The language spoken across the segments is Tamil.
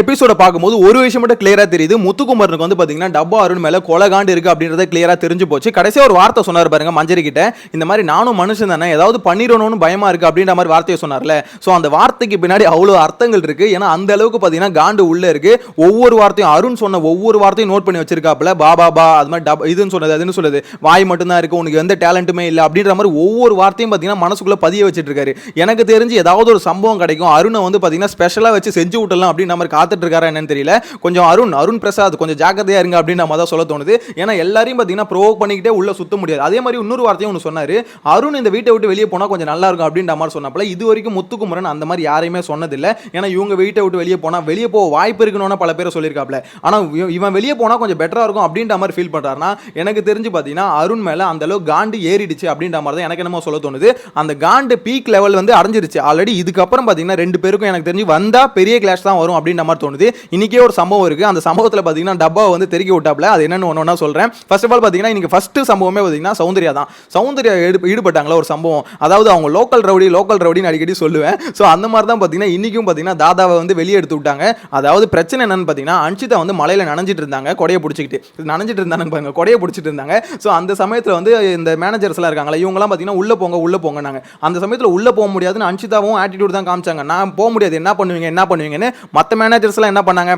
எபிசோட பார்க்கும்போது ஒரு விஷயம் மட்டும் கிளியரா தெரியுது. முத்துக்குமரனுக்கு வந்து பாத்தீங்கன்னா டப்பா அருண் மேல கொலகாண்டு இருக்கு அப்படின்றத கிளியரா தெரிஞ்சு போச்சு. கடைசியா ஒரு வார்த்தை சொன்னார் பாருங்க மஞ்சரி கிட்ட. இந்த மாதிரி நானும் மனுஷன் தானே ஏதாவது பண்ணிடணும்னு பயமா இருக்கு அப்படின்ற மாதிரி வார்த்தையை சொன்னார்ல. சோ அந்த வார்த்தைக்கு பின்னாடி அவ்வளவு அர்த்தங்கள் இருக்கு. ஏன்னா அந்த அளவுக்கு பாத்தீங்கன்னா காண்டு உள்ள இருக்கு. ஒவ்வொரு வார்த்தையும் அருண் சொன்ன ஒவ்வொரு வார்த்தையும் நோட் பண்ணி வச்சிருக்காப்ல பாபா பா அது மாதிரி டப் இதுன்னு சொன்னது அதுன்னு சொல்லுது வாய் மட்டும்தான் இருக்கு உனக்கு எந்த டேலண்ட்டுமே இல்லை அப்படின்ற மாதிரி ஒவ்வொரு வார்த்தையும் பாத்தீங்கன்னா மனசுக்குள்ள பதிய வச்சிட்டு இருக்காரு. எனக்கு தெரிஞ்சு ஏதாவது ஒரு சம்பவம் கிடைக்கும். அருணை வந்து பாத்தீங்கன்னா ஸ்பெஷலா வச்சு செஞ்சு விட்டலாம் அப்படின்னு நம்ம காத்துட்டு இருக்காரா என்னன்னு தெரியல. கொஞ்சம் அருண் அருண் பிரசாத் கொஞ்சம் ஜாக்கிரதையா இருங்க அப்படின்னு நம்ம தான் சொல்ல தோணுது. ஏன்னா எல்லாரையும் பார்த்தீங்கன்னா ப்ரோவோக் பண்ணிக்கிட்டே உள்ள சுத்த முடியாது. அதே மாதிரி இன்னொரு வார்த்தையும் ஒன்று சொன்னாரு. அருண் இந்த வீட்டை விட்டு வெளியே போனா கொஞ்சம் நல்லா இருக்கும் அப்படின்ற மாதிரி சொன்னப்பல. இது வரைக்கும் முத்துக்குமரன் அந்த மாதிரி யாரையுமே சொன்னதில்லை. ஏன்னா இவங்க வீட்டை விட்டு வெளியே போனா வெளியே போக வாய்ப்பு இருக்கணும்னு பல பேர் சொல்லியிருக்காப்ல ஆனா இவ- இவன் வெளியே போனா கொஞ்சம் பெட்டரா இருக்கும் அப்படின்ற மாதிரி ஃபீல் பண்றாருன்னா எனக்கு தெரிஞ்சு பார்த்தீங்கன்னா அருண் மேல அந்த அளவுக்கு காண்டு ஏறிடுச்சு அப்படின்ற மாதிரி தான் எனக்கு என்னமோ சொல்ல தோணுது. அந்த காண்டு பீக் லெவல் வந்து அடைஞ்சிருச்சு. ஆல்ரெடி இதுக்கப்புறம் பார்த்தீங்கன்னா ரெண்டு பேருக்கும் எனக்கு தெரிஞ்சு வந்தா பெரிய கிளாஷ் தான் வரும் அப்படின்ற மாதிரி தோணுது. இன்னைக்கே ஒரு சம்பவம் இருக்குது அந்த சம்பவத்தில் பார்த்தீங்கன்னா டப்பாவை வந்து தெருக்கி விட்டாப்ல. அது என்னென்னு ஒன்று ஒன்றா சொல்கிறேன் ஃபர்ஸ்ட் ஆஃப் ஆல் பார்த்தீங்கன்னா இன்னைக்கு ஃபஸ்ட்டு சம்பவமே பார்த்தீங்கன்னா சௌந்தர்யா தான். சௌந்தர்யா எடுப்பு ஈடுபட்டாங்களா ஒரு சம்பவம். அதாவது அவங்க லோக்கல் ரவுடி லோக்கல் ரவுடின்னு அடிக்கடி சொல்லுவேன். ஸோ அந்த மாதிரி தான் பார்த்தீங்கன்னா இன்றைக்கும் பார்த்தீங்கன்னா தாதாவை வந்து வெளியே எடுத்து விட்டாங்க. அதாவது பிரச்சனை என்னன்னு பார்த்தீங்கன்னா அன்ஷிதா வந்து மலையில் நனைஞ்சிட்டு இருந்தாங்க கொடையை பிடிச்சிக்கிட்டு. நனைஞ்சிட்டு இருந்தாங்க பாருங்க கொடையை பிடிச்சிட்டு இருந்தாங்க. ஸோ அந்த சமயத்தில் வந்து இந்த மேனேஜர்ஸ்லாம் இருக்காங்களா இவங்கலாம் பார்த்தீங்கன்னா உள்ளே போங்க உள்ளே போங்கன்னாங்க. அந்த சமயத்தில் உள்ளே போக முடியாதுன்னு அன்ஷிதாவும் ஆட்டிடியூட் தான் காமிச்சாங்க. நான் போக முடியாது என்ன பண்ணுவீங்க என்ன பண்ணுவீங்கன்னு மற்ற மேனேஜர் மேனேஜர்ஸ்லாம் என்ன பண்ணாங்க?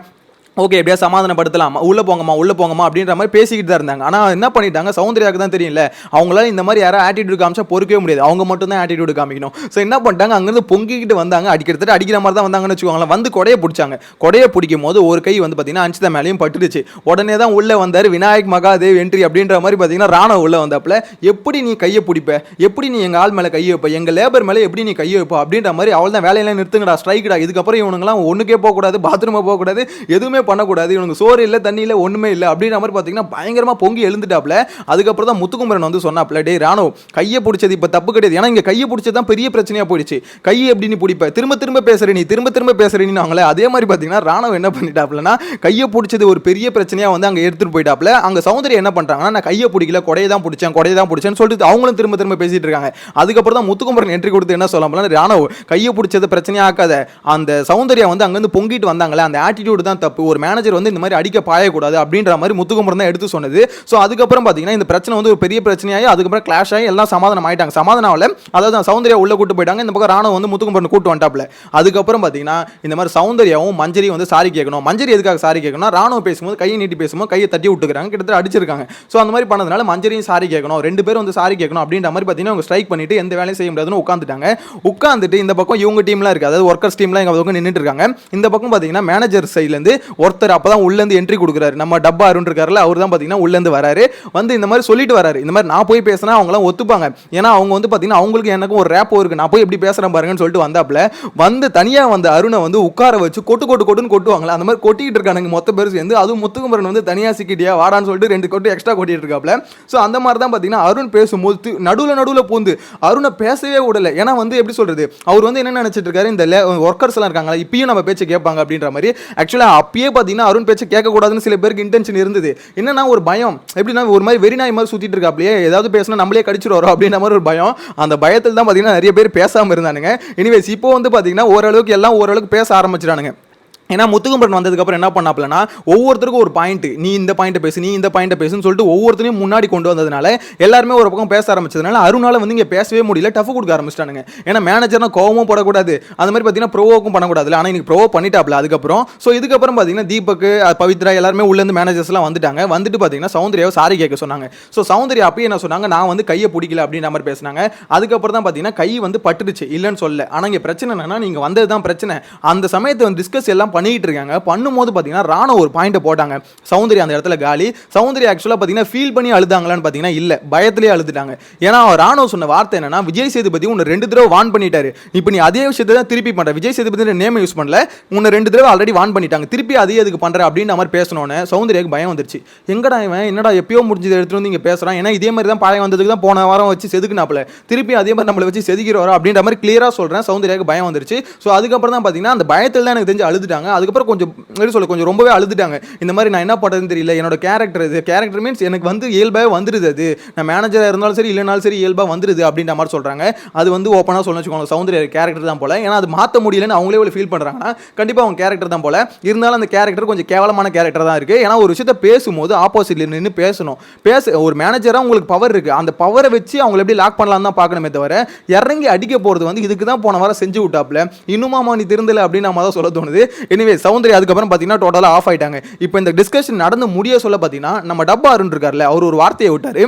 ஓகே எப்படியா சமாதானப்படுத்தலாம்? உள்ளே போங்கம்மா உள்ளே போங்கம்மா அப்படின்ற மாதிரி பேசிக்கிட்டு தான் இருந்தாங்க. ஆனால் என்ன பண்ணிட்டாங்க? சௌந்தர்யாவுக்கு தான் தெரியல. அவங்களால இந்த மாதிரி யாரும் ஆட்டிடியூட் காமிச்சா பொறுக்கவே முடியாது. அவங்க மட்டும் தான் ஆட்டிடியூட் காமிக்கணும். ஸோ என்ன பண்ணிட்டாங்க? அங்கேருந்து பொங்கிக்கிட்டு வந்தாங்க. அடிக்கிறதுட்டு அடிக்கிற மாதிரி தான் வந்தாங்கன்னு வச்சுக்கோங்களேன். வந்து கொடையை பிடிச்சாங்க. கொடையை பிடிக்கும் போது ஒரு கை வந்து பார்த்தீங்கன்னா அஞ்சிதா மேலேயும் பட்டுடுச்சு. உடனே தான் உள்ளே வந்தார் விநாயக் மகாதேவ் என்ட்ரி அப்படின்ற மாதிரி பார்த்தீங்கன்னா ராணவ உள்ளே வந்தாப்புல எப்படி நீ கையை பிடிப்ப? எப்படி நீ எங்கள் ஆள் மேலே கையை வைப்ப? எங்கள் லேபர் மேலே எப்படி நீ கையை வைப்ப? அப்படின்ற மாதிரி அவள் தான் வேலையெல்லாம் நிறுத்துங்கடா ஸ்ட்ரைக்கடா இதுக்கப்புறம் இவனுங்களாம் ஒன்றுக்கே போகக்கூடாது பாத்ரூமை போகக்கூடாது எதுவுமே பண்ணக்கூடாது. இவனுக்கு சோறு இல்லை தண்ணி இல்லை ஒன்றுமே இல்லை அப்படின்ற மாதிரி பார்த்தீங்கன்னா பயங்கரமாக பொங்கி எழுந்துட்டாப்ல. அதுக்கப்புறம் தான் முத்துக்குமரன் வந்து சொன்னாப்ல டே ராணோ கையை பிடிச்சது இப்போ தப்பு கிடையாது. ஏன்னா இங்கே கையை பிடிச்சது தான் பெரிய பிரச்சனையாக போயிடுச்சு. கையை எப்படி நீ பிடிப்ப. திரும்ப திரும்ப பேசுகிற நீ திரும்ப திரும்ப பேசுறீன்னு அதே மாதிரி பார்த்தீங்கன்னா ராணவ என்ன பண்ணிட்டாப்லன்னா கையை பிடிச்சது ஒரு பெரிய பிரச்சனையாக வந்து அங்கே எடுத்துகிட்டு போயிட்டாப்ல. அங்கே சௌந்தர்யா என்ன பண்ணுறாங்கன்னா நான் கையை பிடிக்கல கொடையை தான் பிடிச்சேன் கொடையை தான் பிடிச்சேன்னு சொல்லிட்டு அவங்களும் திரும்ப திரும்ப பேசிட்டு இருக்காங்க. அதுக்கப்புறம் தான் முத்துக்குமரன் என்ட்ரி கொடுத்து என்ன சொல்லலாம் ராணவ் கையை பிடிச்சது பிரச்சனையாக்காத அந்த சௌந்தர்யா வந்து அங்கேருந்து பொங்கிட்டு வந்தாங்களே அந்த ஆட்டிடியூடு தான் தப்பு. ஒரு மேனேஜர் வந்து இந்த மாதிரி அடிக்க பாயக்கூடாது அப்படின்ற மாதிரி முத்துக்குமரன் தான் எடுத்து சொன்னது. ஸோ அதுக்கப்புறம் பார்த்தீங்கன்னா இந்த பிரச்சனை வந்து ஒரு பெரிய பிரச்சனையாகி அதுக்கப்புறம் கிளாஷ் ஆகி எல்லாம் சமாதானம் ஆயிட்டாங்க. சமாதானம் ஆகல அதாவது சௌந்தர்யா உள்ள கூட்டு போயிட்டாங்க. இந்த பக்கம் ராணுவம் வந்து முத்துக்குமரன் கூட்டு வந்துட்டாப்ல அதுக்கப்புறம் பார்த்தீங்கன்னா இந்த மாதிரி சௌந்தர்யாவும் மஞ்சரியும் வந்து சாரி கேட்கணும். மஞ்சரி எதுக்காக சாரி கேட்கணும் ராணுவம் பேசும்போது கையை நீட்டி பேசும்போது கையை தட்டி விட்டுக்கிறாங்க. கிட்டத்தட்ட அடிச்சிருக்காங்க. ஸோ அந்த மாதிரி பண்ணதுனால மஞ்சரியும் சாரி கேட்கணும். ரெண்டு பேரும் வந்து சாரி கேட்கணும் அப்படின்ற மாதிரி பார்த்தீங்கன்னா அவங்க ஸ்ட்ரைக் பண்ணிட்டு எந்த வேலையும் செய்ய முடியாதுன்னு உட்காந்துட்டாங்க உட்காந்துட்டு இந்த பக்கம் இவங்க டீம்லாம் இருக்குது அதாவது ஒர்க்கர்ஸ் டீம்லாம் எங்கள் பக்கம் நின்றுட்டு இருக்காங்க. இந்த பக்கம் பார்த்தீங்கன்னா மேனேஜர் சைட்லேருந்து ஒருத்தர் அப்போ தான் உள்ளேருந்து என்ட்ரி கொடுக்குறாரு. நம்ம டப்பா அருண் இருக்காருல்ல அவர் தான் பார்த்தீங்கன்னா உள்ளேருந்து வராரு. வந்து இந்த மாதிரி சொல்லிட்டு வராரு. இந்த மாதிரி நான் போய் பேசினா அவங்களாம் ஒத்துப்பாங்க. ஏன்னா அவங்க வந்து பார்த்தீங்கன்னா அவங்களுக்கு எனக்கும் ஒரு ரேப்போ இருக்குது நான் போய் எப்படி பேசுகிறேன் பாருங்கன்னு சொல்லிட்டு வந்தாப்புல வந்து தனியாக வந்த அருணை வந்து உட்கார வச்சு கொட்டு கொட்டு கொட்டுன்னு கொட்டுவாங்களா அந்த மாதிரி கொட்டிகிட்டு இருக்கானுங்க மொத்த பேர் சேர்ந்து. அதுவும் முத்துக்குமரன் வந்து தனியாக சிக்கிட்டியா வாடான்னு சொல்லிட்டு ரெண்டு கொட்டு எக்ஸ்ட்ரா கொட்டிட்டு இருக்காப்ல ஸோ அந்த மாதிரி தான் பார்த்தீங்கன்னா அருண் பேசும்போது நடுவில் நடுவில் பூந்து அருணை பேசவே விடல. ஏன்னா வந்து எப்படி சொல்கிறது அவர் வந்து என்ன நினச்சிட்டு இருக்காரு? இந்த ஒர்க்கர்ஸ் எல்லாம் இருக்காங்களா இப்பயும் நம்ம பேச்சு கேட்பாங்க அப்படின்ற மாதிரி. ஆக்சுவலாக அப்பயே பார்த்தீங்கன்னா அருண் பேச்சை கேட்கக்கூடாதுன்னு சில பேருக்கு இன்டென்ஷன் இருந்தது. என்னன்னா ஒரு பயம். எப்படின்னா ஒரு மாதிரி வெறி நாய் மாதிரி சுத்திட்டு இருக்காப்லையே ஏதாவது பேசினா நம்மளே கடிச்சிருவோம் அப்படின்ற மாதிரி ஒரு பயம். அந்த பயத்தில் தான் பார்த்தீங்கன்னா நிறைய பேர் பேசாமல் இருந்தானுங்க. எனிவேஸ் இப்போ வந்து பார்த்தீங்கன்னா ஓரளவுக்கு எல்லாம் ஓரளவுக்கு பேச ஆரம்பிச்சிட்டானுங்க. ஏன்னா முத்துக்குமரன் வந்ததுக்கப்புறம் என்ன பண்ணாப்லனா ஒவ்வொருத்தருக்கும் ஒரு பாயிண்ட் நீ இந்த பாயிண்ட்டை பேசு நீ இந்த பாயிண்ட்டை பேசுன்னு சொல்லிட்டு ஒவ்வொருத்தரையும் முன்னாடி கொண்டு வந்ததுனால எல்லாருமே ஒரு பக்கம் பேச ஆரம்பிச்சதுனால அருணால வந்து இங்கே பேசவே முடியல டஃப் கொடுக்க ஆரம்பிச்சிட்டானுங்க. ஏன்னா மேனேஜர்னா கோவமும் போடக்கூடாது. அந்த மாதிரி பார்த்தீங்கன்னா ப்ரோவோக்கும் பண்ணக்கூடாது ஆனால் இன்னைக்கு ப்ரோவோ பண்ணிட்டாப்ல அதுக்கப்புறம். ஸோ இதுக்கப்புறம் பார்த்தீங்கன்னா தீபக் பவித்ரா எல்லாருமே உள்ளேருந்து மேனேஜர்ஸ்லாம் வந்துட்டாங்க. வந்துட்டு பார்த்தீங்கன்னா சௌந்தர்யாவை சாரி கேட்க சொன்னாங்க. ஸோ சௌந்தர்யா அப்பயே என்ன சொன்னாங்க? நான் வந்து கையை பிடிக்கல அப்படின்ற மாதிரி பேசினாங்க. அதுக்கப்புறம் தான் பார்த்தீங்கன்னா கை வந்து பட்டுடுச்சு. இல்லைன்னு சொல்ல ஆனால் இங்கே பிரச்சனை என்னன்னா நீங்கள் வந்தது தான் பிரச்சனை. அந்த சமயத்தை வந்து டிஸ்கஸ் எல்லாம் பண்ணிட்டு இருக்காங்க பண்ணும்போது பார்த்தீங்கன்னா ராணுவ ஒரு பாயிண்ட்டை போட்டாங்க. சௌந்தரி அந்த இடத்துல காலி. சௌந்தரி ஆக்சுவலாக பார்த்தீங்கன்னா ஃபீல் பண்ணி அழுதாங்களான்னு பார்த்தீங்கன்னா இல்லை. பயத்திலே அழுதுட்டாங்க. ஏன்னா ராணோ சொன்ன வார்த்தை என்னன்னா விஜய் சேதுபதி உன்னை ரெண்டு தடவை வான் பண்ணிட்டாரு. இப்போ நீ அதே விஷயத்தை தான் திருப்பி பண்ணுற விஜய் சேதுபதி நேம் யூஸ் பண்ணல. உன்னை ரெண்டு தடவை ஆல்ரெடி வான் பண்ணிட்டாங்க. திருப்பி அதே எதுக்கு பண்ணுற அப்படின்ற மாதிரி பேசணுன்னு சௌந்தரியாக்கு பயம் வந்துருச்சு. எங்கடா இவன்? என்னடா எப்பயோ முடிஞ்சதை எடுத்துட்டு வந்து இங்கே பேசுகிறான் ஏன்னா இதே மாதிரி தான் பழைய வந்ததுக்கு தான் போன வாரம் வச்சு செதுக்குனாப்ல திருப்பி அதே மாதிரி நம்மளை வச்சு செதுக்கிறோம் அப்படின்ற மாதிரி கிளியராக சொல்கிறேன் சௌந்தரியாக்கு பயம் வந்துருச்சு. ஸோ அதுக்கப்புறம் தான் பார்த்தீங்கன்னா அந்த பயத்தில் தான் எனக்கு தெரிஞ்சு அழுதுட்டாங்க. அதுக்கப்புறம் கொஞ்சம் எப்படி சொல்ல கொஞ்சம் ரொம்பவே அழுதுட்டாங்க. இந்த மாதிரி நான் என்ன பண்ணுறதுன்னு தெரியல. என்னோட கேரக்டர் இது. கேரக்டர் மீன்ஸ் எனக்கு வந்து இயல்பாக வந்துருது அது. நான் மேனேஜராக இருந்தாலும் சரி இல்லைனாலும் சரி இயல்பாக வந்துருது அப்படின்ற மாதிரி சொல்கிறாங்க அது வந்து ஓப்பனாக சொல்ல வச்சுக்கோங்க. சௌந்தர்யா கேரக்டர் தான் போல. ஏன்னா அது மாற்ற முடியலன்னு அவங்களே ஒரு ஃபீல் பண்ணுறாங்கன்னா கண்டிப்பாக அவங்க கேரக்டர் தான் போல. இருந்தாலும் அந்த கேரக்டர் கொஞ்சம் கேவலமான கேரக்டர் தான் இருக்குது ஏன்னா ஒரு விஷயத்த பேசும்போது ஆப்போசிட்ல நின்று பேசணும். பேச ஒரு மேனேஜராக உங்களுக்கு பவர் இருக்குது அந்த பவரை வச்சு அவங்களை எப்படி லாக் பண்ணலாம் தான் பார்க்கணுமே தவிர இறங்கி அடிக்க போகிறது வந்து இதுக்கு தான் போன வாரம் செஞ்சு விட்டாப்ல இன்னுமாமா நீ திருந்தலை அப்படின்னு நம்ம தான் சொல்ல தோணுது. எனிவே சௌந்தர்யா அதுக்கப்புறம் பார்த்தீங்கன்னா டோட்டலாக ஆஃப் ஆயிட்டாங்க. இப்போ இந்த டிஸ்கஷன் நடந்து முடிய சொல்ல பார்த்தீங்கன்னா நம்ம டப்பா அருண் இருக்கார்ல அவர் ஒரு வார்த்தையை விட்டார்.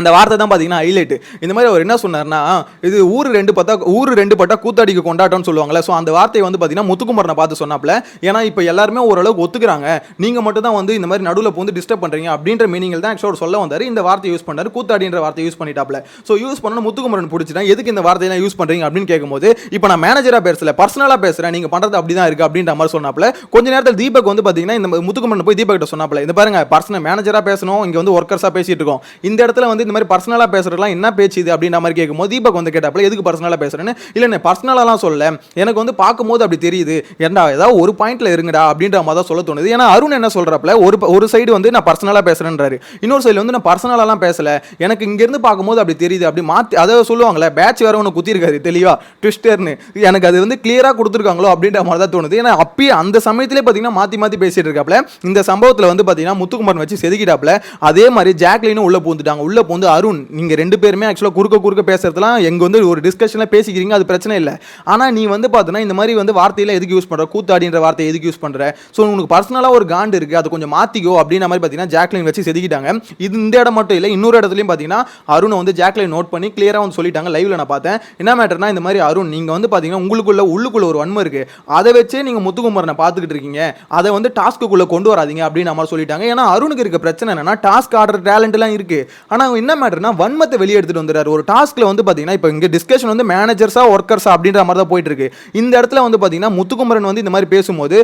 அந்த வார்த்தை தான் பார்த்தீங்கன்னா ஹைலைட் இந்த மாதிரி அவர் என்ன சொன்னார்னா இது ஊர் ரெண்டு பத்தா ஊர் ரெண்டு பட்டா கூத்தாடிக்கு கொண்டாட்டம்னு சொல்லுவாங்களே ஸோ அந்த வார்த்தையை வந்து பார்த்தீங்கன்னா முத்துக்குமரனை பார்த்து சொன்னாப்ல ஏன்னா இப்போ எல்லாருமே ஓரளவுக்கு ஒத்துக்கிறாங்க. நீங்கள் மட்டும் தான் வந்து இந்த மாதிரி நடுவில் வந்து டிஸ்டர்ப் பண்ணுறீங்க அப்படின்ற மீனிங்கில் தான் ஆக்சுவலாக சொல்ல வந்தார். இந்த வார்த்தையை யூஸ் பண்ணார். கூத்தாடின்ற வார்த்தையை யூஸ் பண்ணிட்டாப்ல ஸோ யூஸ் பண்ணணும் முத்துக்குமரன் பிடிச்சிட்டா எதுக்கு இந்த வார்த்தையெல்லாம் யூஸ் பண்ணுறீங்க அப்படின்னு கேட்கும்போது இப்போ நான் மேனேஜராக பேசல பர்சனலாக பேசுகிறேன் நீங்கள் பண்ணுறது அப்படி தான் இருக்குது அப்படின்ற மாதிரி சொன்னாப்ல கொஞ்ச நேரத்தில் தீபக் வந்து பார்த்தீங்கன்னா இந்த முத்துக்குமரன் போய் தீபக் கிட்ட சொன்னாப்ல இந்த பாருங்க பர்சனல் மேனேஜராக பேசணும் இங்கே வந்து ஒர்க்கர்ஸாக பேசிட்டு இருக்கோம். இந்த இடத்துல வந்து இந்த மாதிரி பர்சனலாக பேசுறதுலாம் என்ன பேச்சு இது அப்படின்ற மாதிரி கேட்கும்போது தீபக் வந்து கேட்டாப்ல எதுக்கு பர்சனலாக பேசுறேன்னு? இல்லை நான் பர்சனலாலாம் சொல்ல எனக்கு வந்து பார்க்கும்போது அப்படி தெரியுது. ஏன்டா ஏதாவது ஒரு பாயிண்ட்ல இருங்கடா அப்படின்ற மாதிரி தான் சொல்ல தோணுது. ஏன்னா அருண் என்ன சொல்றப்பல ஒரு ஒரு சைடு வந்து நான் பர்சனலாக பேசுறேன்றாரு. இன்னொரு சைடு வந்து நான் பர்சனலாலாம் பேசல. எனக்கு இங்கேருந்து பார்க்கும்போது அப்படி தெரியுது அப்படி மாற்றி அதை சொல்லுவாங்களே பேட்ச் வேற ஒன்று குத்திருக்காரு தெளிவா. ட்விஸ்டர்னு எனக்கு அது வந்து கிளியராக கொடுத்துருக்காங்களோ? அப்படின்ற மாதிரி தான் தோணுது. ஏன்னா அப்பயே அந்த சமயத்திலே பார்த்தீங்கன்னா மாற்றி மாற்றி பேசிட்டு இருக்காப்ல இந்த சம்பவத்தில் வந்து பார்த்தீங்கன்னா முத்துக்குமரன் வச்சு செதுக்கிட்டாப்ல அதே மாதிரி ஜாக்லினும் உள்ள பூந்துட்டாங்க உள்ளே வந்து அருண் நீங்கள் ரெண்டு பேருமே ஆக்சுவலாக குறுக்க குறுக்க பேசுறதுலாம் எங்கள் வந்து ஒரு டிஸ்கஷனில் பேசிக்கிறீங்க அது பிரச்சனை இல்லை. ஆனால் நீ வந்து பார்த்தீங்கன்னா இந்த மாதிரி வந்து வார்த்தையில எதுக்கு யூஸ் பண்ணுற கூத்தாடின்ற வார்த்தையை எதுக்கு யூஸ் பண்ணுற ஸோ உனக்கு பர்சனலாக ஒரு காண்டு இருக்குது அதை கொஞ்சம் மாற்றிக்கோ அப்படின்ற மாதிரி பார்த்தீங்கன்னா ஜாக்லின் வச்சு செதுக்கிட்டாங்க. இது இந்த இடம் மட்டும் இல்லை இன்னொரு இடத்துலையும் பார்த்தீங்கன்னா அருணை வந்து ஜாக்லின் நோட் பண்ணி கிளியராக வந்து சொல்லிட்டாங்க லைவில் நான் பார்த்தேன். என்ன மேட்டர்னா இந்த மாதிரி அருண் நீங்கள் வந்து பார்த்தீங்கன்னா உங்களுக்குள்ள உள்ளுக்குள்ள ஒரு வன்மை இருக்குது அதை வச்சே நீங்கள் முத்துக்குமரனை பார்த்துக்கிட்டு இருக்கீங்க. அதை வந்து டாஸ்க்குள்ளே கொண்டு வராதீங்க அப்படின்னு நம்ம சொல்லிட்டாங்க. ஏன்னா அருணுக்கு இருக்க பிரச்சனை என்னன்னா டாஸ்க் ஆடுற டேலண்ட்லாம் இருக்குது ஆனால் என்ன மேட்டர்னா வன்மத்தை வெளியே எடுத்துட்டு வந்துறாரு ஒரு டாஸ்க்ல வந்து பார்த்தீங்கன்னா இப்போ இங்கே டிஸ்கஷன் வந்து மேனேஜர்ஸா ஒர்க்கர்ஸா அப்படின்ற மாதிரி தான் போயிட்டு இருக்கு இந்த இடத்துல வந்து பார்த்தீங்கன்னா முத்துக்குமரன் வந்து இந்த மாதிரி பேசும்போது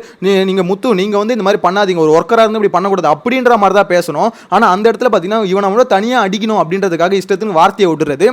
நீங்கள் முத்து நீங்கள் வந்து இந்த மாதிரி பண்ணாதீங்க. ஒரு ஒர்க்கராக இருந்து இப்படி பண்ணக்கூடாது அப்படின்ற மாதிரி தான் பேசணும். ஆனால் அந்த இடத்துல பார்த்தீங்கன்னா இவனை வந்து தனியாக அடிக்கணும் அப்படின்றதுக்காக இஷ்டத்துக்கு வார்த்தையை விட்டுறது.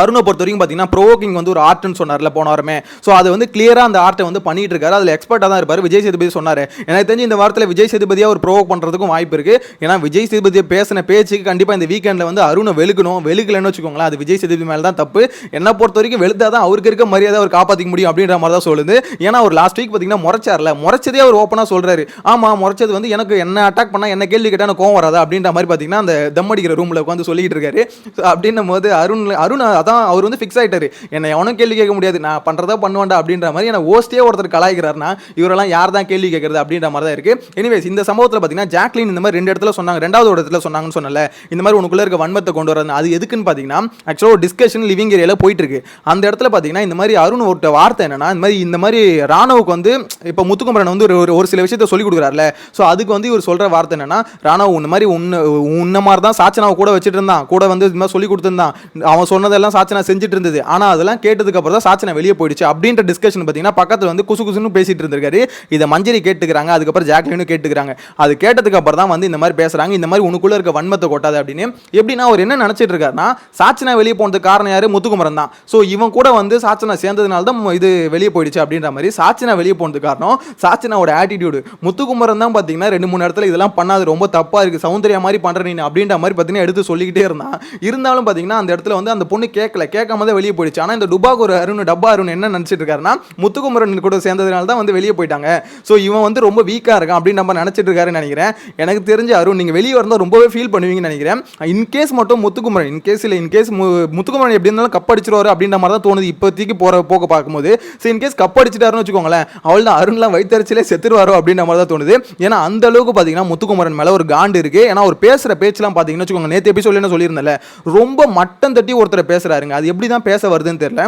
அருணை பொறுத்த வரைக்கும் பார்த்தீங்கன்னா ப்ரோவோக்கிங் வந்து ஒரு ஆர்ட்னு சொன்னார்ல போன வாரமே. ஸோ அது வந்து கிளியராக அந்த ஆர்ட்டை வந்து பண்ணிட்டு இருக்காரு. அதில் எக்ஸ்பர்ட்டாக தான் இருப்பார். விஜய் சேதுபதி சொன்னார். எனக்கு தெரிஞ்சு இந்த வாரத்தில் விஜய் சேதுபதியாக ஒரு ப்ரோவோக் பண்ணுறதுக்கும் வாய்ப்பு இருக்குது ஏன்னா விஜய் சேதுபதியை பேசின பேச்சுக்கு கண்டிப்பாக இந்த வீக்கெண்டில் வந்து அருணை வெளுக்கணும். வெளுக்கலன்னு வச்சுக்கோங்களேன். அது விஜய் சேதுபதி மேலே தான் தப்பு. என்ன பொறுத்த வரைக்கும் வெளுத்தா தான் அவருக்கு இருக்க மரியாதை அவர் காப்பாற்றிக்க முடியும் அப்படின்ற மாதிரி தான் சொல்லுது. ஏன்னா அவர் லாஸ்ட் வீக் பார்த்தீங்கன்னா முறைச்சார்ல. முறைச்சதே அவர் ஓப்பனாக சொல்கிறாரு ஆமாம் முறைச்சது வந்து எனக்கு என்ன அட்டாக் பண்ணால் என்ன கேள்வி கேட்டால் எனக்கு கோவம் வராதா அப்படின்ற மாதிரி பார்த்தீங்கன்னா அந்த தம் அடிக்கிற ரூமில் உட்காந்து சொல்லிட்டு இருக்காரு. அப்படின்னும் போது அருண் அருண் அதான் அவர் வந்து ஃபிக்ஸ் ஆகிட்டாரு என்னை எவனும் கேள்வி கேட்க முடியாது. நான் பண்ணுறதா பண்ணுவேன்டா அப்படின்ற மாதிரி என்னை ஓஸ்டே ஒருத்தர் கலாய்க்கிறாருன்னா இவரெல்லாம் யார் தான் கேள்வி கேட்கறது அப்படின்ற மாதிரி தான் இருக்குது எனிவேஸ் இந்த சம்பவத்தில் பார்த்தீங்கன்னா ஜாக்லின் இந்த மாதிரி ரெண்டு இடத்துல சொன்னாங்க. ரெண்டாவது ஒரு இடத்துல சொன்னாங்கன்னு சொன்னல இந்த மாதிரி உனக்குள்ளே இருக்க வன்மத்தை கொண்டு வரது அது எதுக்குன்னு பார்த்தீங்கன்னா ஆக்சுவலாக ஒரு டிஸ்கஷன் லிவிங் ஏரியாவில் போயிட்டு இருக்கு. அந்த இடத்துல பார்த்தீங்கன்னா இந்த மாதிரி அருண் ஒரு வார்த்தை என்னன்னா இந்த மாதிரி இந்த மாதிரி ராணுவுக்கு வந்து இப்போ முத்துக்குமரன் வந்து ஒரு ஒரு- ஒரு சில விஷயத்த சொல்லி கொடுக்குறாருல. ஸோ அதுக்கு வந்து இவர் சொல்கிற வார்த்தை என்னன்னா ராணவ் உன்ன மாதிரி உன்ன உன்ன மாதிரி தான் சாச்சனாவை கூட வச்சுட்டு இருந்தான். கூட வந்து இந்த மாதிரி சொல்லி கொடுத்துருந்தான். அவன் சொன்னதெல்லாம் சாச்சனா செஞ்சுட்டு இருந்தது. ஆனால் அதெல்லாம் கேட்டதுக்கு அப்புறம் தான் சாச்சனா வெளியே போயிடுச்சு. அப்படின்ற டிஸ்கஷன் பார்த்தீங்கன்னா பக்கத்தில் வந்து குசு குசுன்னு பேசிட்டு இருந்திருக்காரு. இதை மஞ்சரி கேட்டுக்கிறாங்க அதுக்கப்புறம் ஜாக்லினும் கேட்டுக்கிறாங்க. அது கேட்டதுக்கு அப்புறம் தான் வந்து இந்த மாதிரி பேசுறாங்க. இந்த மாதிரி உனக்குள்ள இருக்க வன்மத்தை கொட்டாது அப்படின்னு. எப்படின்னா அவர் என்ன நினைச்சிட்டு இருக்காருன்னா சாச்சனா வெளியே போனதுக்கு காரணம் யாரு? முத்துக்குமரன் தான். ஸோ இவன் கூட வந்து சாச்சனா சேர்ந்ததுனால தான் இது வெளியே போயிடுச்சு அப்படின்ற மாதிரி சாச்சனா வெளியே போனதுக்கு காரணம் சாச்சனாவோட ஆட்டிடியூடு முத்துக்குமரன் தான் பார்த்தீங்கன்னா ரெண்டு மூணு இடத்துல இதெல்லாம் பண்ணாது ரொம்ப தப்பாக இருக்குது சௌந்தர்யா மாதிரி பண்ணுற நீ அப்படின்ற மாதிரி பார்த்தீங்கன்னா எடுத்து சொல்லிக்கிட்டே இருந்தான். இருந்தாலும் பார்த்தீங்கன்னா அந்த இடத்துல வந்து அந்த பொண்ணு கேட்கல கேட்காம தான் வெளியே போயிடுச்சு. ஆனால் இந்த டுபாக் ஒரு அருண் டப்பா அருண் என்ன நினச்சிட்டு இருக்காருன்னா முத்துக்குமரன் கூட சேர்ந்ததுனால தான் வந்து வெளியே போயிட்டாங்க. ஸோ இவன் வந்து ரொம்ப வீக்காக இருக்கான் அப்படின்னு நம்ம நினச்சிட்டு இருக்காருன்னு நினைக்கிறேன். எனக்கு தெரிஞ்ச அருண் நீங்கள் வெளியே வந்தால் ரொம்பவே ஃபீல் பண்ணுவீங்கன்னு நினைக்கிறேன். இன்கேஸ் மட்டும் முத்துக்குமரன் இன்கேஸ் இல்லை இன்கேஸ் முத்துக்குமரன் எப்படி இருந்தாலும் கப் அடிச்சிருவாரு அப்படின்ற மாதிரி தான் தோணுது இப்போதைக்கு போகிற போக பார்க்கும்போது. ஸோ இன்கேஸ் கப் அடிச்சிட்டாருன்னு வச்சுக்கோங்களேன் அவள் தான் அருண்லாம் வைத்தறிச்சிலே செத்துருவாரோ அப்படின்ற மாதிரி தான் தோணுது. ஏன்னா அந்த அளவுக்கு பார்த்தீங்கன்னா முத்துக்குமரன் மேலே ஒரு காண்டு இருக்கு. ஏன்னா ஒரு பேசுகிற பேச்செல்லாம் பார்த்தீங்கன்னு வச்சுக்கோங்க நேற்று எபிசோட்ல என்ன சொல்லியிருந்தேன்ல. ரொம்ப மட்டம் தட்டி ஒருத்தர் பேசுகிற பேசுகிறாருங்க அது எப்படி தான் பேச வருதுன்னு தெரியல.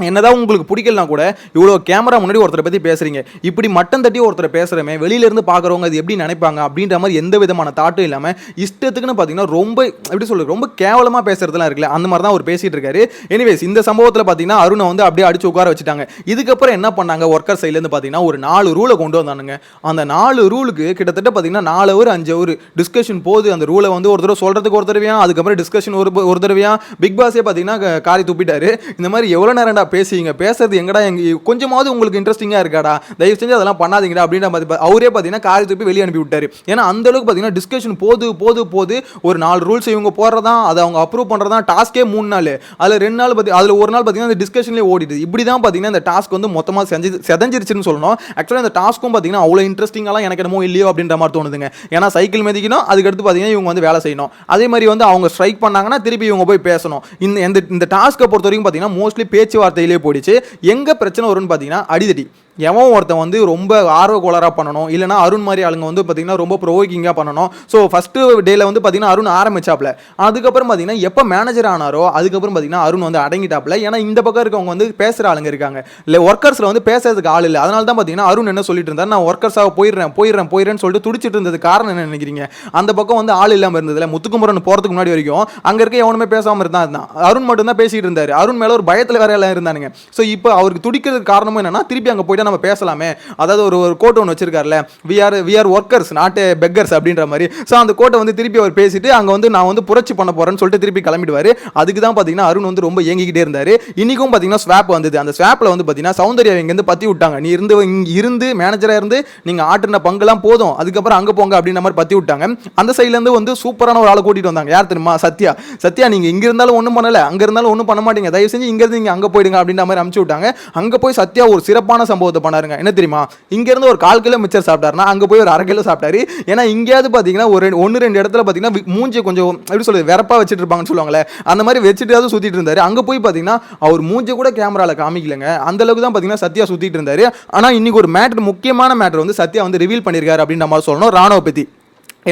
என்னதான் உங்களுக்கு பிடிக்கலனா கூட இவ்வளோ கேமரா முன்னாடி ஒருத்தரை பற்றி பேசுகிறீங்க இப்படி மட்டம் தட்டி ஒருத்தரை பேசுகிறமே வெளியிலேருந்து பார்க்குறவங்க அது எப்படி நினைப்பாங்க அப்படின்ற மாதிரி எந்த விதமான தாட்டும் இல்லாமல் இஷ்டத்துக்குன்னு பார்த்தீங்கன்னா ரொம்ப எப்படி சொல்லுது ரொம்ப கேவலமாக பேசுறதுலாம் இருக்குல்ல அந்த மாதிரி தான் அவர் பேசிகிட்டு இருக்காரு. எனிவேஸ் இந்த சம்பவத்தில் பார்த்தீங்கன்னா அருணை வந்து அப்படியே அடிச்சு உட்கார வச்சுட்டாங்க. இதுக்கப்புறம் என்ன பண்ணாங்க ஒர்க்கர் சைட்லேருந்து பார்த்தீங்கன்னா ஒரு நாலு ரூலை கொண்டு வந்தானுங்க. அந்த நாலு ரூலுக்கு கிட்டத்தட்ட பார்த்தீங்கன்னா நாலு ஹவர் அஞ்சு ஹவர் டிஸ்கஷன் போகுது. அந்த ரூலை வந்து ஒரு தடவை சொல்கிறதுக்கு ஒரு தடவையா அதுக்கப்புறம் டிஸ்கஷன் ஒரு ஒரு தடவையா பிக் பாஸே பார்த்தீங்கன்னா காரி துப்பிட்டாரு. இந்த மாதிரி எவ்வளோ நேரம்டா பேசுவீங்க. பேசுறது எங்கடா எங்க கொஞ்சமாவது உங்களுக்கு இன்ட்ரெஸ்டிங்காக இருக்காடா. தயவு செஞ்சு அதெல்லாம் பண்ணாதீங்கடா அப்படின்ற மாதிரி அவரே பார்த்தீங்கன்னா காரை திருப்பி வெளியே அனுப்பி விட்டார் ஏன்னா அந்த அளவுக்கு பார்த்தீங்கன்னா டிஸ்கஷன் போது போது போது ஒரு நாலு ரூல்ஸ் இவங்க போடுறதா அதை அவங்க அப்ரூவ் பண்ணுறதா டாஸ்க்கே மூணு நாள். அதில் ரெண்டு நாள் பார்த்தி அதில் ஒரு நாள் பார்த்தீங்கன்னா அந்த டிஸ்கஷன்லேயே ஓடிடுது. இப்படி தான் பார்த்தீங்கன்னா இந்த டாஸ்க் வந்து மொத்தமாக செஞ்சு செதஞ்சிருச்சுன்னு சொல்லணும். ஆக்சுவலாக இந்த டாஸ்க்கும் பார்த்தீங்கன்னா அவ்வளோ இன்ட்ரெஸ்டிங்காலாம் எனக்கு என்னமோ இல்லையோ அப்படின்ற மாதிரி தோணுதுங்க. ஏன்னா சைக்கிள் மிதிக்கணும் அதுக்கடுத்து பார்த்தீங்கன்னா இவங்க வந்து வேலை செய்யணும். அதே மாதிரி வந்து அவங்க ஸ்ட்ரைக் பண்ணாங்கன்னா திருப்பி இவங்க போய் பேசணும். இந்த இந்த டாஸ்க்கை பொறுத்த வரைக்கும் பார்த்தீங்கன்னா மோஸ்ட்லி பேச்சுவார்த்தை வார்த்தையிலே போயிடுச்சு. எங்கே பிரச்சனை வரும்னு பார்த்தீங்கன்னா அடிதடி. எவன் ஒருத்தன் வந்து ரொம்ப ஆர்வ கோளாறாக பண்ணணும் இல்லைனா அருண் மாதிரி ஆளுங்க வந்து பார்த்தீங்கன்னா ரொம்ப ப்ரொவோக்கிங்காக பண்ணணும். ஸோ ஃபஸ்ட்டு டேல வந்து பார்த்தீங்கன்னா அருண் ஆரம்பிச்சாப்ல. அதுக்கப்புறம் பார்த்தீங்கன்னா எப்போ மேனேஜர் ஆனாரோ அதுக்கப்புறம் பார்த்தீங்கன்னா அருண் வந்து அடங்கிட்டாப்ல. ஏன்னா இந்த பக்கம் இருக்கவங்க வந்து பேசுகிற ஆளுங்க இருக்காங்க. இல்லை ஒர்க்கர்ஸில் வந்து பேசுறதுக்கு ஆள் இல்லை. அதனால தான் பார்த்தீங்கன்னா அருண் என்ன சொல்லிட்டு இருந்தார் நான் ஒர்க்கர்ஸாக போயிடுறேன் போயிடுறேன் போயிடுறேன்னு சொல்லிட்டு துடிச்சிட்டு இருந்தது காரணம் என்ன நினைக்கிறீங்க? அந்த பக்கம் வந்து ஆள் இல்லாமல் இருந்ததுல முத்துக்குமரன் போகிறதுக்கு முன்னாடி வரைக்கும் அங்கே இருக்க எவனுமே பேசாமல் இருந்தான் இருந்தான் அருண் மட்டும் தான் இருந்தார். அருண் மேலே ஒரு பயத்தில் வேற எல்லாம் இருந்தானுங்க. ஸோ இப்போ அவருக்கு துடிக்கிறதுக்கு காரணமும் என்னன்னா திருப்பி அங்கே போய்ட்டு நம்ம பேசலாமே. அதாவது ஒரு ஒரு கோட் ஒன்று வச்சிருக்காருல we are we are workers not beggars அப்படின்ற மாதிரி. ஸோ அந்த கோட்டை வந்து திருப்பி அவர் பேசிட்டு அங்கே வந்து நான் வந்து புரட்சி பண்ண போறேன்னு சொல்லிட்டு திருப்பி கிளம்பிடுவார். அதுக்கு தான் பார்த்தீங்கன்னா அருண் வந்து ரொம்ப ஏங்கிக்கிட்டே இருந்தார். இன்னைக்கும் பார்த்தீங்கன்னா ஸ்வாப் வந்தது. அந்த ஸ்வாப்பில் வந்து பார்த்தீங்கன்னா சௌந்தர்யா இங்கேருந்து பற்றி விட்டாங்க. நீ இருந்து இங்க இருந்து மேனேஜராக இருந்து நீங்கள் ஆட்டின பங்குலாம் போதும். அதுக்கப்புறம் அங்கே போங்க அப்படின்ற மாதிரி பற்றி விட்டாங்க. அந்த சைட்லேருந்து வந்து சூப்பரான ஒரு ஆளை கூட்டிட்டு வந்தாங்க. யார் தெரியுமா? சத்யா. சத்யா நீங்கள் இங்கே இருந்தாலும் ஒன்றும் பண்ணல. அங்கே இருந்தாலும் ஒன்றும் பண்ண மாட்டீங்க. தயவு செஞ்சு இங்கேருந்து நீங்கள் அங்கே போயிடுங்க அப்படின்ற மாதிரி அனுப்பிச்சு விட்டாங்க. அங்கே போய் சத்யா ஒரு சிறப்பான சம்பவத்தை பண்ணாருங்க என்ன தெரியுமா? இங்கேருந்து ஒரு கால் கிலோ மிச்சர் சாப்பிட்டாருன்னா அங்கே போய் ஒரு அரை கிலோ சாப்பிட்டாரு. ஏன்னா இங்கேயாவது பார்த்தீங்கன்னா ஒரு ஒன்று ரெண்டு இடத்துல பார்த்தீங்கன்னா மூஞ்சி கொஞ்சம் எப்படி சொல்றது வெறப்பா வச்சுட்டு இருப்பாங்கன்னு சொல்லுவாங்களே அந்த மாதிரி வச்சுட்டு சுற்றிட்டு இருந்தாரு. அங்கே போய் பார்த்தீங்கன்னா அவர் மூஞ்சி கூட கேமராவில் காமிக்கலங்க. அந்த அளவுக்கு தான் பார்த்தீங்கன்னா சத்யா சுற்றிட்டு இருந்தாரு. ஆனால் இன்னைக்கு ஒரு மேட்ரு முக்கியமான மேட்ரு வந்து சத்யா வந்து ரிவீல் பண்ணியிருக்காரு அப்படின்னு நம்ம சொல்லணும். ராணுவ பற்றி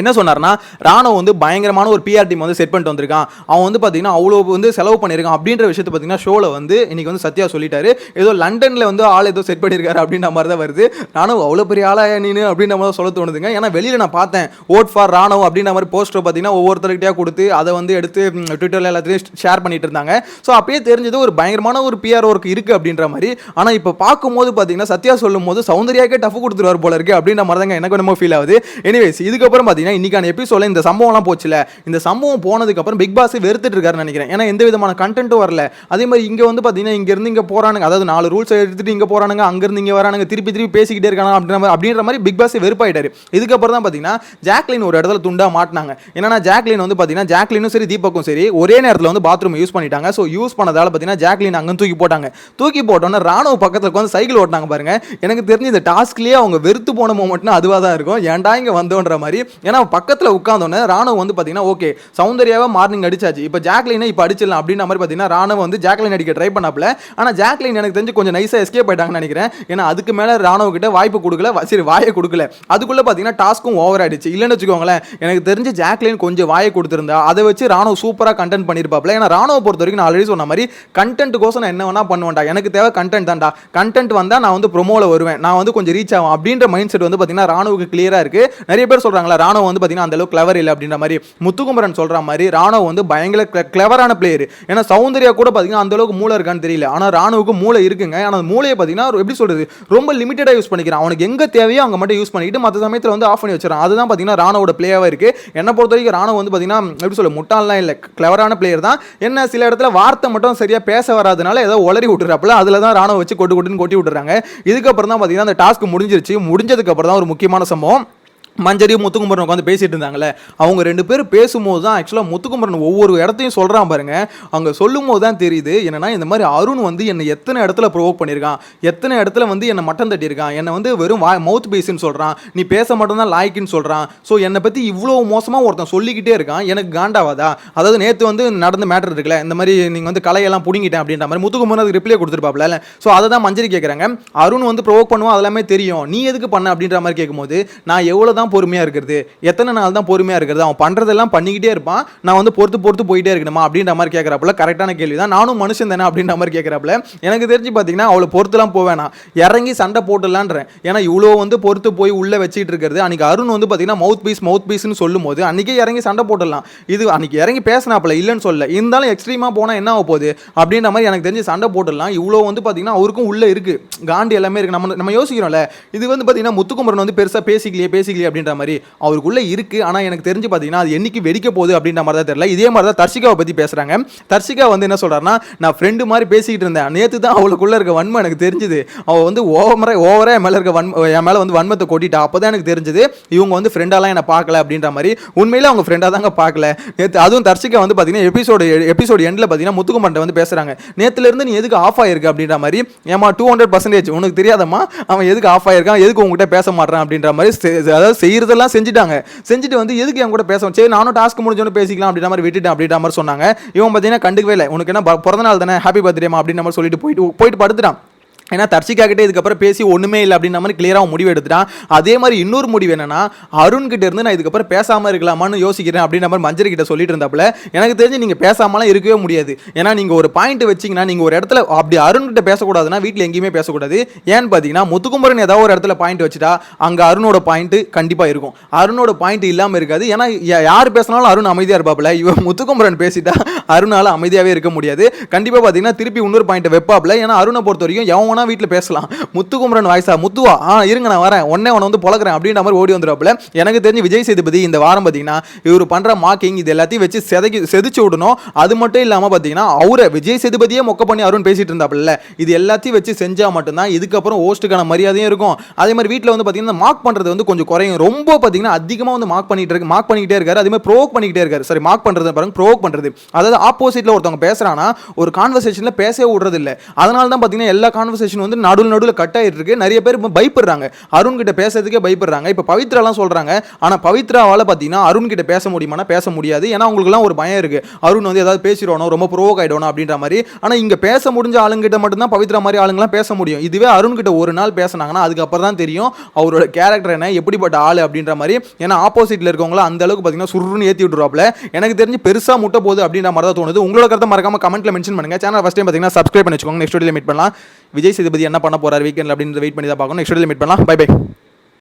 என்ன சொன்னார்னா ராணுவ வந்து பயங்கரமான ஒரு பிஆர் டீம் வந்து செட் பண்ணிட்டு வந்திருக்கான். அவன் வந்து பார்த்தீங்கன்னா அவ்வளோ வந்து செலவு பண்ணியிருக்கான் அப்படின்ற விஷயத்தை பார்த்தீங்கன்னா ஷோவில் வந்து இன்னைக்கு வந்து சத்யா சொல்லிட்டாரு. ஏதோ லண்டனில் வந்து ஆள் ஏதோ செட் பண்ணியிருக்காரு அப்படின்ற மாதிரி தான் வருது. ராணுவம் அவ்வளோ பெரிய ஆளாக நீனு அப்படின்ற மாதிரி சொல்ல தோணுதுங்க. ஏன்னா வெளியில் நான் பார்த்தேன். ஓட் ஃபார் ராணுவம் அப்படின்ற மாதிரி போஸ்டர் பார்த்தீங்கன்னா ஒவ்வொருத்தருக்கிட்டே கொடுத்து அதை வந்து எடுத்து ட்விட்டரில் எல்லாத்தையும் ஷேர் பண்ணிட்டு இருந்தாங்க. ஸோ அப்பயே தெரிஞ்சது ஒரு பயங்கரமான ஒரு பிஆர் ஒர்க் இருக்குது அப்படின்ற மாதிரி. ஆனால் இப்போ பார்க்கும்போது பார்த்தீங்கன்னா சத்யா சொல்லும் போது சௌந்தர்யாக்கே டஃப் கொடுத்துருவார் போல இருக்கு அப்படின்ற மாதிரி தாங்க எனக்கு என்னமோ ஃபீல் ஆகுது. எனிவேஸ் இதுக்கப்புறம் பார்த்தீங்கன்னா இன்னைக்கான எபிசோட இந்த சம்பவம்லாம் போச்சுல. இந்த சம்பவம் போனதுக்கப்புறம் பிக் பாஸ் வெறுத்துட்டு இருக்காருன்னு நினைக்கிறேன். ஏன்னா எந்த விதமான கண்டென்ட்டும் வரல. அதே மாதிரி இங்கே வந்து பார்த்தீங்கன்னா இங்கேருந்து இங்கே போறானுங்க. அதாவது நாலு ரூல்ஸ் எடுத்துட்டு இங்கே போறானுங்க அங்கேருந்து இங்கே வரானுங்க திருப்பி திருப்பி பேசிக்கிட்டே இருக்காங்க அப்படின்ற மாதிரி அப்படின்ற மாதிரி பிக் பாஸ் வெறுப்பாயிட்டாரு. இதுக்கப்புறம் தான் பார்த்தீங்கன்னா ஜாக்லின் ஒரு இடத்துல துண்டா மாட்டினாங்க. என்னன்னா ஜாக்லின் வந்து பார்த்தீங்கன்னா ஜாக்லினும் சரி தீபக்கும் சரி ஒரே நேரத்தில் வந்து பாத்ரூம் யூஸ் பண்ணிட்டாங்க. ஸோ யூஸ் பண்ணதால் பார்த்தீங்கன்னா ஜாக்லின் அங்கே தூக்கி போட்டாங்க. தூக்கி போட்டோன்னா ராணுவ பக்கத்தில் உட்காந்து சைக்கிள் ஓட்டினாங்க பாருங்க. எனக்கு தெரிஞ்சு இந்த டாஸ்க்லேயே அவங்க வெறுத்து போன மூமெண்ட்னா அதுவாக தான் இருக்கும். ஏன்டா இங்கே வந்தோன்ற மாதிரி. ஏன்னா பக்கத்தில் உட்காந்தோன்னே ராணுவ வந்து பார்த்தீங்கன்னா ஓகே சௌந்தர்யாவை மார்னிங் அடிச்சாச்சு. இப்போ ஜாக்லினை இப்போ அடிச்சிடலாம். அப்படின்ற மாதிரி பார்த்தீங்கன்னா ராணுவ வந்து ஜாக்லின் அடிக்க ட்ரை பண்ணப்பல. ஆனால் ஜாக்லின் எனக்கு தெரிஞ்சு கொஞ்சம் நைஸாக எஸ்கேப் ஆயிட்டாங்கன்னு நினைக்கிறேன். ஏன்னா அதுக்கு மேலே ராணுவ கிட்ட வாய்ப்பு கொடுக்கல சரி வாயை கொடுக்கல. அதுக்குள்ளே பார்த்தீங்கன்னா டாஸ்க்கும் ஓவர் ஆயிடுச்சு. இல்லைன்னு வச்சுக்கோங்களேன் எனக்கு தெரிஞ்சு ஜாக்லின் கொஞ்சம் வாயை கொடுத்துருந்தா அதை வச்சு ராணுவ சூப்பராக கண்டென்ட் பண்ணியிருப்பாப்ல ஏன்னா ராணுவ பொறுத்த வரைக்கும் நான் ஆல்ரெடி சொன்ன மாதிரி கண்டென்ட்டுக்கோசம் நான் என்ன வேணா பண்ணுவேன்டா. எனக்கு தேவை கண்டென்ட் தான்டா. கண்டென்ட் வந்தால் நான் வந்து ப்ரொமோவில் வருவேன். நான் வந்து கொஞ்சம் ரீச் ஆகும் அப்படின்ற மைண்ட் செட் வந்து பார்த்தீங்கன்னா ராணுவுக்கு கிளியராக இருக்குது நிறைய பேர் சொல்கிறாங்களா ராணுவ வந்து பார்த்தீங்கன்னா அந்த அளவுக்கு கிளவர் இல்லை அப்படின்ற மாதிரி முத்துக்குமரன் சொல்கிற மாதிரி ராணுவம் வந்து பயங்கர கிளவரான பிளேயர் ஏன்னா சௌந்தர்யா கூட பார்த்தீங்கன்னா அந்தளவுக்கு மூளை இருக்கான்னு தெரியல. ஆனால் ராணுவுக்கு மூளை இருக்குங்க. ஆனால் அந்த மூளையை பார்த்தீங்கன்னா எப்படி சொல்கிறது ரொம்ப லிமிட்டடாக யூஸ் பண்ணிக்கிறான். அவனுக்கு எங்கே தேவையோ அங்கே மட்டும் யூஸ் பண்ணிக்கிட்டு மற்ற சமயத்தில் வந்து ஆஃப் பண்ணி வச்சிடறான். அதுதான் பார்த்தீங்கன்னா ராணுவோட பிளேயாக இருக்குது என்னை பொறுத்த வரைக்கும் ராணுவம் வந்து பார்த்தீங்கன்னா எப்படி சொல்ல முட்டாள்லாம் இல்லை. கிளவரான பிளேயர் தான். என்ன சில இடத்துல வார்த்தை மட்டும் சரியாக பேச வராதனால ஏதோ உளறி விட்டுறாப்புல. அதில் தான் ராணுவ வச்சு கொட்டு கொட்டுன்னு கொட்டி விட்டுறாங்க. இதுக்கப்புறம் தான் பார்த்தீங்கன்னா அந்த டாஸ்க் முடிஞ்சிருச்சு. முடிஞ்சதுக்கப்புறம் தான் ஒரு முக்கியமான சம்பவம். மஞ்சரி முத்துக்குமரன் உட்காந்து பேசிட்டு இருந்தாங்களே அவங்க ரெண்டு பேரும் பேசும்போது தான் ஆக்சுவலாக முத்துக்குமரன் ஒவ்வொரு இடத்தையும் சொல்கிறான் பாருங்க. அங்கே சொல்லும் போது தான் தெரியுது என்னன்னா இந்த மாதிரி அருண் வந்து என்னை எத்தனை இடத்துல ப்ரொவோக் பண்ணியிருக்கான் எத்தனை இடத்துல வந்து என்னை மட்டம் தட்டியிருக்கான் என்னை வந்து வெறும் வா மவுத் பேஸுன்னு சொல்கிறான் நீ பேச மட்டும்தான் லாய்க்குன்னு சொல்கிறான் ஸோ என்னை பற்றி இவ்வளோ மோசமாக ஒருத்தன் சொல்லிக்கிட்டே இருக்கான் எனக்கு காண்டாவாதா? அதாவது நேற்று வந்து நடந்த மேட்டர் இருக்குல்ல இந்த மாதிரி நீங்கள் வந்து கலையெல்லாம் பிடிங்கிட்டேன் அப்படின்ற மாதிரி முத்துக்குமரன் அதுக்கு ரிப்ளை கொடுத்துருப்பாப்ல. ஸோ அதை தான் மஞ்சரி கேட்குறாங்க அருண் வந்து ப்ரொவோக் பண்ணுவான் அதெல்லாமே தெரியும். நீ எதுக்கு பண்ண அப்படின்ற மாதிரி கேட்கும்போது நான் எவ்வளோ தான் பொறுமையாக இருக்கிறது. எத்தனை நாள் தான் பொறுமையாக இருக்கிறது? அவன் பண்ணுறதெல்லாம் பண்ணிக்கிட்டே இருப்பான். நான் வந்து பொறுத்து பொறுத்து போயிட்டே இருக்கணுமா? அப்படின்ற மாதிரி கேட்குறப்பல கரெக்டான கேள்வி தான் நானும் மனுஷன் தானே அப்படின்ற மாதிரி கேட்குறப்பல எனக்கு தெரிஞ்சு பார்த்தீங்கன்னா அவளை பொறுத்துலாம் போவேனா இறங்கி சண்டை போட்டுடலான்றேன் ஏன்னா இவ்வளோ வந்து பொறுத்து போய் உள்ளே வச்சுட்டு இருக்கிறது. அன்றைக்கி அருண் வந்து பார்த்தீங்கன்னா மவுத் பீஸ் மவுத் பீஸ்னு சொல்லும் போது அன்றைக்கே இறங்கி சண்டை போட்டுடலாம். இது அன்றைக்கி இறங்கி பேசினாப்புல இல்லைன்னு சொல்ல. இருந்தாலும் எக்ஸ்ட்ரீமாக போனால் என்ன ஆக போகுது? அப்படின்ற மாதிரி எனக்கு தெரிஞ்சு சண்டை போட்டுடலாம். இவ்வளோ வந்து பார்த்தீங்கன்னா அவருக்கும் உள்ளே இருக்குது காண்டி எல்லாமே இருக்குது நம்ம நம்ம யோசிக்கிறோம்ல. இது வந்து பார்த்தீங்கன்னா முத்துக்குமரன் வந்து பெருசாக பேசிக்கலையே பேசிக்கலையே அப்படின்ற மாதிரி அவருக்குள்ளே இருக்குது ஆனால் எனக்கு தெரிஞ்சு பார்த்தீங்கன்னா அது என்னைக்கு வெடிக்க போகுது அப்படின்ற மாதிரி தான் தெரியல. இதே மாதிரி தான் தர்ஷிகாவை பற்றி பேசுகிறாங்க தர்ஷிகா வந்து என்ன சொல்கிறாருன்னா நான் ஃப்ரெண்டு மாதிரி பேசிக்கிட்டு இருந்தேன். நேற்று தான் அவளுக்குள்ளே இருக்க வன்மை எனக்கு தெரிஞ்சுது. அவள் வந்து ஓவரா ஓவராக என் மேலே இருக்க வன்ம என் மேலே வந்து வன்மத்தை கொட்டிட்டா. அப்போ தான் எனக்கு தெரிஞ்சுது இவங்க வந்து ஃப்ரெண்டாலாம் என்னை பார்க்கல அப்படின்ற மாதிரி. உண்மையிலே அவங்க ஃப்ரெண்டாக தாங்க பார்க்கல. நேற்று அதுவும் தர்ஷிகா வந்து பார்த்தீங்கன்னா எபிசோடு எபிசோடு எண்டில் பார்த்தீங்கன்னா முத்துக்குமரன் வந்து பேசுகிறாங்க நேற்றுலேருந்து நீ எதுக்கு ஆஃப் ஆயிருக்கு அப்படின்ற மாதிரி ஏமா டூ ஹண்ட்ரட் பர்சன்டேஜ் உனக்கு தெரியாதம்மா. அவன் எதுக்கு ஆஃப் ஆயிருக்கான்? எதுக்கு உங்ககிட்ட பேச மாட்டான் அப்படின்ற மாதிரி அதாவது செய்யறதெல்லாம் செஞ்சுட்டாங்க. செஞ்சுட்டு வந்து எதுக்கு என் கூட பேசணும்? சரி நானும் டாஸ்க் முடிஞ்சோன்னு பேசிக்கலாம் அப்படின்ற மாதிரி விட்டுட்டேன் அப்படின்ற மாதிரி சொன்னாங்க. இவன் பார்த்தீங்கன்னா கண்டுக்கவே இல்லை. உனக்கு என்ன பிறந்தநாள் பிறந்த நாள் தானே? ஹாப்பி பர்த்டேமா அப்படின்ற மாதிரி சொல்லிட்டு போயிட்டு போயிட்டு படுத்துட்டான். ஏன்னா தர்ஷிகா இதுக்கப்புறம் பேசி ஒன்றுமே இல்லை அப்படின்ற மாதிரி கிளியராக முடிவு எடுத்துட்டான். அதே மாதிரி இன்னொரு முடிவு என்னன்னா அருண்கிட்ட இருந்து நான் இதுக்கப்புறம் பேசாமல் இருக்கலாமான்னு யோசிக்கிறேன் அப்படின்ற மாதிரி மஞ்சரி கிட்ட சொல்லிட்டு இருந்தாப்புல எனக்கு தெரிஞ்சு நீங்கள் பேசாமலாம் இருக்கவே முடியாது. ஏன்னா நீங்கள் ஒரு பாயிண்ட் வச்சீங்கன்னா நீங்கள் ஒரு இடத்துல அப்படி அருண்கிட்ட பேசக்கூடாதுன்னா வீட்டில் எங்கேயுமே பேசக்கூடாது. ஏன்னு பார்த்தீங்கன்னா முத்துக்குமரன் ஏதாவது ஒரு இடத்துல பாயிண்ட் வச்சுட்டா அங்கே அருணோட பாயிண்ட் கண்டிப்பாக இருக்கும். அருணோட பாயிண்ட் இல்லாமல் இருக்காது. ஏன்னா யார் பேசினாலும் அருண் அமைதியாக இருப்பாப்புல. இவன் முத்துக்குமரன் பேசிட்டா அருணால் அமைதியாகவே இருக்க முடியாது. கண்டிப்பாக பார்த்தீங்கன்னா திருப்பி இன்னொரு பாயிண்ட் வைப்பாப்ல ஏன்னா அருணை பொறுத்த வரைக்கும் எவனா வேணா வீட்டில் பேசலாம். முத்துக்குமரன் வாய்ஸா முத்துவா ஆ இருங்க நான் வரேன். உடனே உன வந்து பொழக்கிறேன் அப்படின்ற மாதிரி ஓடி வந்துடுவாப்புல எனக்கு தெரிஞ்சு விஜய் சேதுபதி இந்த வாரம் பார்த்தீங்கன்னா இவர் பண்ற மார்க்கிங் இது எல்லாத்தையும் வச்சு செதைக்கி செதுச்சு விடணும். அது மட்டும் இல்லாமல் பார்த்தீங்கன்னா அவரை விஜய் சேதுபதியே மொக்க பண்ணி அருண் பேசிட்டு இருந்தாப்புல. இது எல்லாத்தையும் வச்சு செஞ்சால் மட்டும்தான் இதுக்கப்புறம் ஹோஸ்ட்டுக்கான மரியாதையும் இருக்கும். அதே மாதிரி வீட்டில் வந்து பார்த்தீங்கன்னா மார்க் பண்ணுறது வந்து கொஞ்சம் குறையும். ரொம்ப பார்த்தீங்கன்னா அதிகமாக வந்து மார்க் பண்ணிட்டு இருக்கு மார்க் பண்ணிக்கிட்டே இருக்காரு. அதே மாதிரி ப்ரோக் பண்ணிக்கிட்டே இருக்காரு. சரி மார்க் பண்ணுறது பாருங்க ப்ரோக் பண்ணுறது அதாவது ஆப்போசிட்டில் ஒருத்தவங்க பேசுறானா ஒரு கான்வர்சேஷனில் பேசவே விடுறது இல்ல அதனால தான் பார்த்தீங்கன்னா எல்லா கான்வர்சேஷன் வந்து நடுவில் நடுவில் கட் ஆகிட்டு இருக்கு நிறைய பேர் இப்போ பயப்படுறாங்க. அருண் கிட்ட பேசுறதுக்கே பயப்படுறாங்க. இப்போ பவித்ராலாம் சொல்றாங்க. ஆனால் பவித்ராவால் பார்த்தீங்கன்னா அருண் கிட்ட பேச முடியுமானா பேச முடியாது. ஏன்னா அவங்களுக்குலாம் ஒரு பயம் இருக்கு. அருண் வந்து ஏதாவது பேசிடுவானோ ரொம்ப ப்ரோவோக் ஆகிடணும் அப்படின்ற மாதிரி. ஆனால் இங்கே பேச முடிஞ்ச ஆளுங்கிட்ட மட்டும்தான் பவித்ரா மாதிரி ஆளுங்களாம் பேச முடியும். இதுவே அருண் கிட்ட ஒரு நாள் பேசினாங்கன்னா அதுக்கப்புறம் தான் தெரியும் அவரோட கேரக்டர் என்ன எப்படிப்பட்ட ஆள் அப்படின்ற மாதிரி. ஏன்னா ஆப்போசிட்டில் இருக்கவங்கள அந்த அளவுக்கு பார்த்தீங்கன்னா சுருன்னு ஏற்றி விட்டுருவாப்ல எனக்கு தெரிஞ்சு பெருசாக முட்டை போகுது அப்படின்ற மாதிரி தான் தோணுது. உங்களோட கருத்தை மறக்காம கமெண்ட்டில் மென்ஷன் பண்ணுங்க. சேனல் ஃபஸ்ட் டைம் பார்த்தீங்கன்னா சப்ஸ்கிரைப் பண்ணி வச்சுக்கோங்க நெக்ஸ்ட் வீடியோ மீட் பண்ணலாம். விஜய் சேதுபதி என்ன பண்ண போறாரு வீக்கெண்ட்ல அப்படின்னு வெயிட் பண்ணி தான் பார்க்கணும். நெக்ஸ்ட் மீட் பண்ணலாம். Bye bye